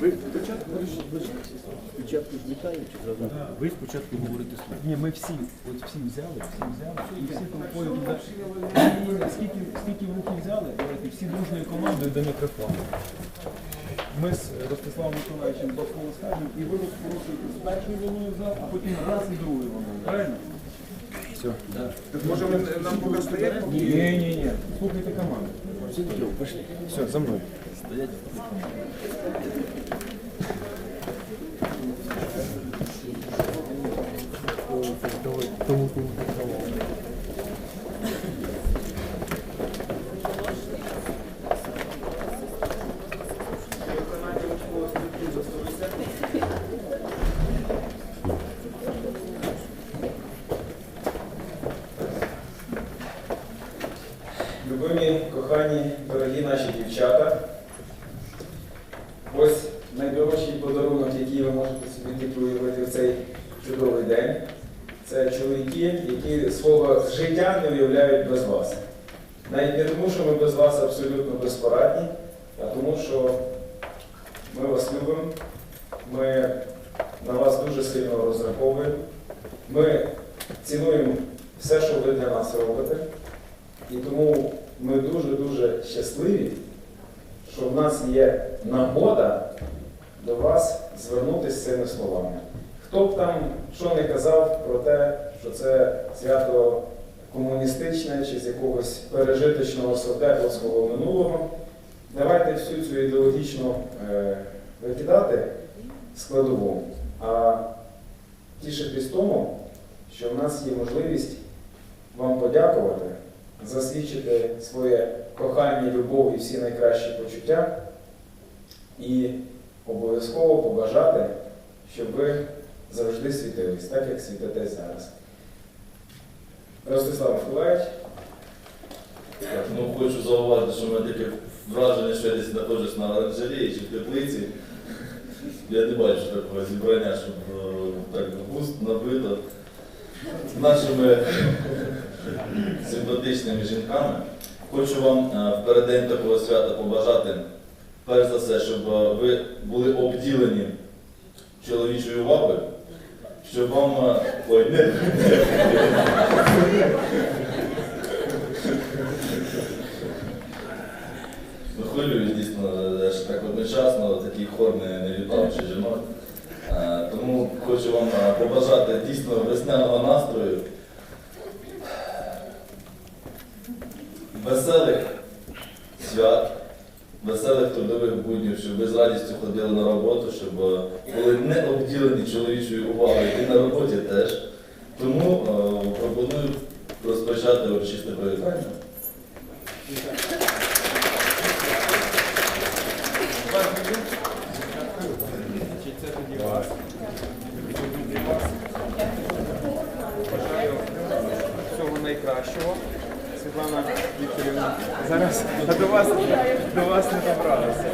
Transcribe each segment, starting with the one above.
Ви спочатку спочатку зразу? Ви спочатку говорите слово. Ні, ми всі, от всі взяли, всі взяли, і всі толпою туди. Скільки, скільки в руки взяли, давайте всі дружною командою до мікрофону. Ми з Ростиславом Миколаївичем до слова скажемо, і ви розпорушуєте з першою волною в зал, а потім раз і другою волною. Правильно? Все. Може ми нам поки стоять? Ні, ні, ні. Слухайте команду. Пошли. Все, за мною. Стоять. Любимі, кохані, дорогі наші дівчата. Ось найдорожчий подарунок, який ви можете собі тільки уявити в цей чудовий день. Це чоловіки, які свого життя не уявляють без вас. Навіть не тому, що ми без вас абсолютно безпорадні, а тому, що ми вас любимо, ми на вас дуже сильно розраховуємо. Ми цінуємо все, що ви для нас робите. І тому ми дуже-дуже щасливі, що в нас є нагода до вас звернутися з цими словами. Хто б там що не казав про те, що це свято комуністичне чи з якогось пережиточного совдеповського минулого, давайте всю цю ідеологічну е, викидати складову, а тішитись тому, що в нас є можливість вам подякувати засвідчити своє кохання, любов і всі найкращі почуття і обов'язково побажати, щоб ви завжди світились, так як світитесь зараз. Ростислав Миколаївич, ну хочу зауважити, що мене таке враження, що я десь знаходжусь на оранжереї чи в теплиці. Я не бачу такого зібрання, щоб е, так густо набито нашими симпатичними жінками. Хочу вам е, в переддень такого свята побажати, перш за все, щоб е, ви були обділені чоловічою увагою, щоб вам. е, Ой, не. Хвилююсь дійсно, так одночасно такий хор не, не вітав ще жінок. Е, Тому хочу вам е, побажати дійсно весняного настрою, веселих свят, веселих трудових буднів, щоб ви з радістю ходили на роботу, щоб е, були не обділені чоловічою увагою і на роботі теж. Тому е, пропоную розпочати урочисте привітання. Бажаю всього найкращого. Світлана Вікторівна, зараз до вас, до вас не добралися.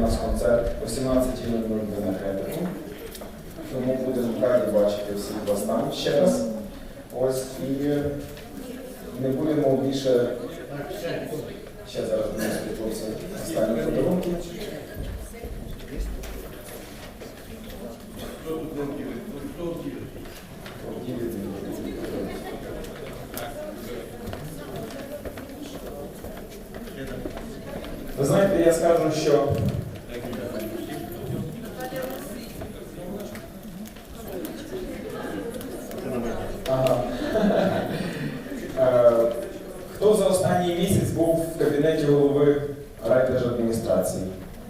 у нас концерт о 17.00 в енергетику. Тому будемо раді бачити всіх вас там ще раз. Ось і не будемо більше. Ще зараз будемо спілкуватися останні подарунки. Ви знаєте, я скажу, що за останній місяць був в кабінеті голови райдержадміністрації?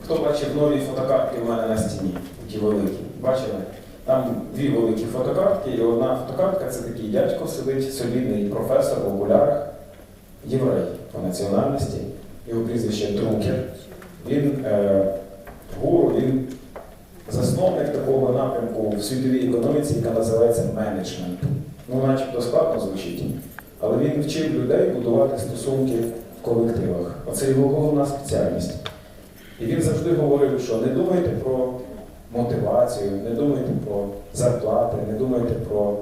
Хто бачив нові фотокартки в мене на стіні? Такі великі. Бачили? Там дві великі фотокартки, і одна фотокартка це такий дядько сидить, солідний професор в окулярах, єврей по національності, його прізвище Друкер. Він е, гуру, він засновник такого напрямку в світовій економіці, яка називається менеджмент. Ну, начебто складно звучить, але він вчив людей будувати стосунки в колективах. Оце його головна спеціальність. І він завжди говорив, що не думайте про мотивацію, не думайте про зарплати, не думайте про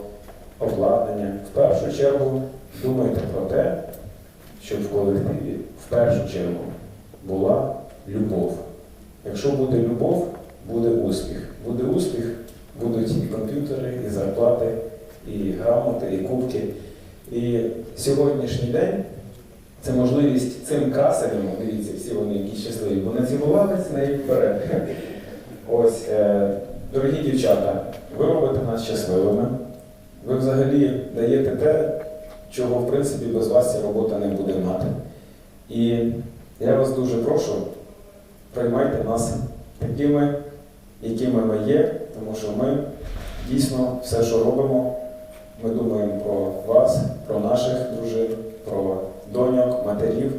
обладнання. В першу чергу думайте про те, щоб в колективі в першу чергу була любов. Якщо буде любов, буде успіх. Буде успіх, будуть і комп'ютери, і зарплати, і грамоти, і кубки. І сьогоднішній день це можливість цим красенням, дивіться, всі вони які щасливі, вони цілувалися на їх вперед. Ось, е, дорогі дівчата, ви робите нас щасливими. Ви взагалі даєте те, чого в принципі без вас ця робота не буде мати. І я вас дуже прошу, приймайте нас такими, якими ми є, тому що ми дійсно все, що робимо, ми думаємо про вас, про наших дружин, про доньок, матерів.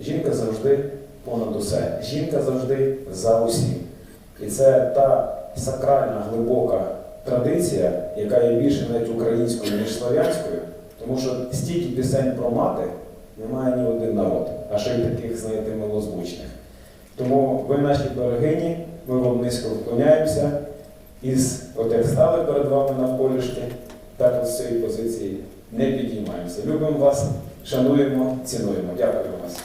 Жінка завжди понад усе. Жінка завжди за усім. І це та сакральна, глибока традиція, яка є більше навіть українською, ніж слов'янською, тому що стільки пісень про мати немає ні один народ, а ще й таких, знаєте, милозвучних. Тому ви наші берегині, ми вам низько вклоняємося. Із, от як стали перед вами навколішки, так з цієї позиції не підіймаємося. Любимо вас, шануємо, цінуємо. Дякую вас.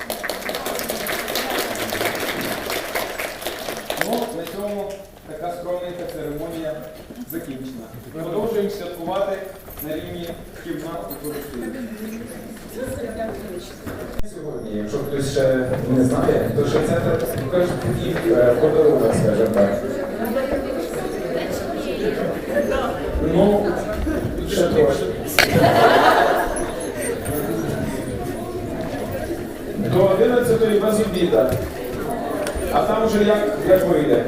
Ну, на цьому така скромненька церемонія закінчена. Продовжуємо святкувати на рівні кімнат у. Сьогодні, якщо хтось ще не знає, то ще це покажуть такий е, подарунок, скажімо так. Ну, ще трошки. До 11 без обіда. А там вже як, як вийде.